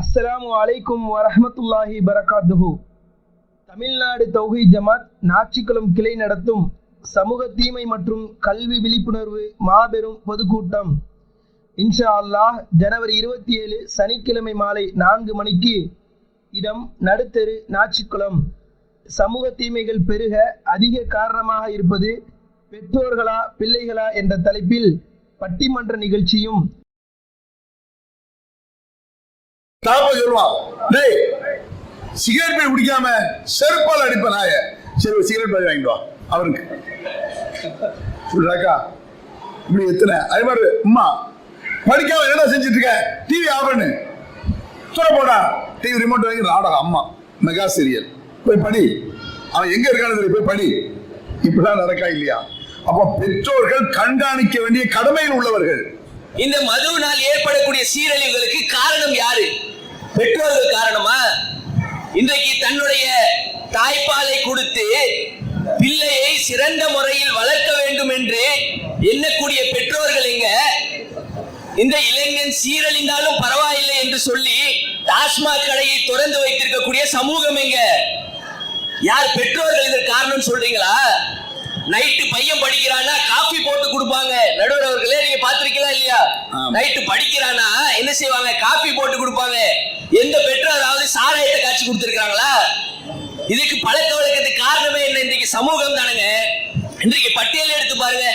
அஸ்ஸலாமு அலைக்கும் வரஹமத்துல்லாஹி பரகாத்துஹு. தமிழ்நாடு தௌஹி ஜமாத் நாச்சிக்குளம் கிளை நடத்தும் சமூக தீமை மற்றும் கல்வி விழிப்புணர்வு மாபெரும் பொதுக்கூட்டம். இன்ஷா அல்லாஹ் ஜனவரி இருபத்தி ஏழு சனிக்கிழமை மாலை நான்கு மணிக்கு இடம் நடுத்தெரு நாச்சிக்குளம் சமூக தீமைகள் பெருக அதிக காரணமாக இருப்பது பெற்றோர்களா பிள்ளைகளா என்ற தலைப்பில் பட்டிமன்ற நிகழ்ச்சியும் தாப்ப சொல்லுவான். டேய் சிகரெட் போய் குடிக்காம செருப்பால் அடிப்ப நாய. சரி ஒரு சிகரெட் போய் வாங்கிட்டு வா அவருக்கு. சொல்றாக்கா இப்படி எத்தனை? அதே மாதிரி அம்மா படிக்காம என்ன செஞ்சுட்டு இருக்க டிவி ஆஃப் பண்ணு போடா. டிவி ரிமோட் வாங்கி நாடகம் அம்மா மெகா சீரியல் போய் படி. அவன் எங்க இருக்கான்னு போய் படி. இப்படிதான் நடக்கா இல்லையா? அப்ப பெற்றோர்கள் கண்காணிக்க வேண்டிய கடமையில் உள்ளவர்கள். இந்த மதுவினால் ஏற்படக்கூடிய சீரழிவுகளுக்கு காரணம் யாரு? பெற்றோர்கள் காரணமா இன்றைக்கு தன்னுடைய தாய்ப்பாலை கொடுத்து பிள்ளையை சிறந்த முறையில் வளர்க்க வேண்டும் என்று எண்ணக்கூடிய பெற்றோர்கள் எங்க? இந்த இளைஞன் சீரழிந்தாலும் பரவாயில்லை என்று சொல்லி டாஸ்மாக் கடையை திறந்து வைத்திருக்கக்கூடிய சமூகம் எங்க? யார் பெற்றோர்கள் இதற்கு காரணம் சொல்றீங்களா? நைட்டு பையன் படிக்கிறானா காஃபி போட்டு கொடுப்பாங்க. நடுவர் அவர்களே நீங்க பாத்திருக்கீங்களா இல்லையா. நைட்டு படிக்கிறானா என்ன செய்வாங்க? காஃபி போட்டு கொடுப்பாங்க. எந்த பெற்றோராவது சாராயத்தை காட்சி கொடுத்துருக்காங்களா இதுக்கு பழக்க வழக்கத்துக்கு காரணமே என்ன? இன்றைக்கு சமூகம் தானுங்க இன்றைக்கு பட்டியல் எடுத்து பாருங்க.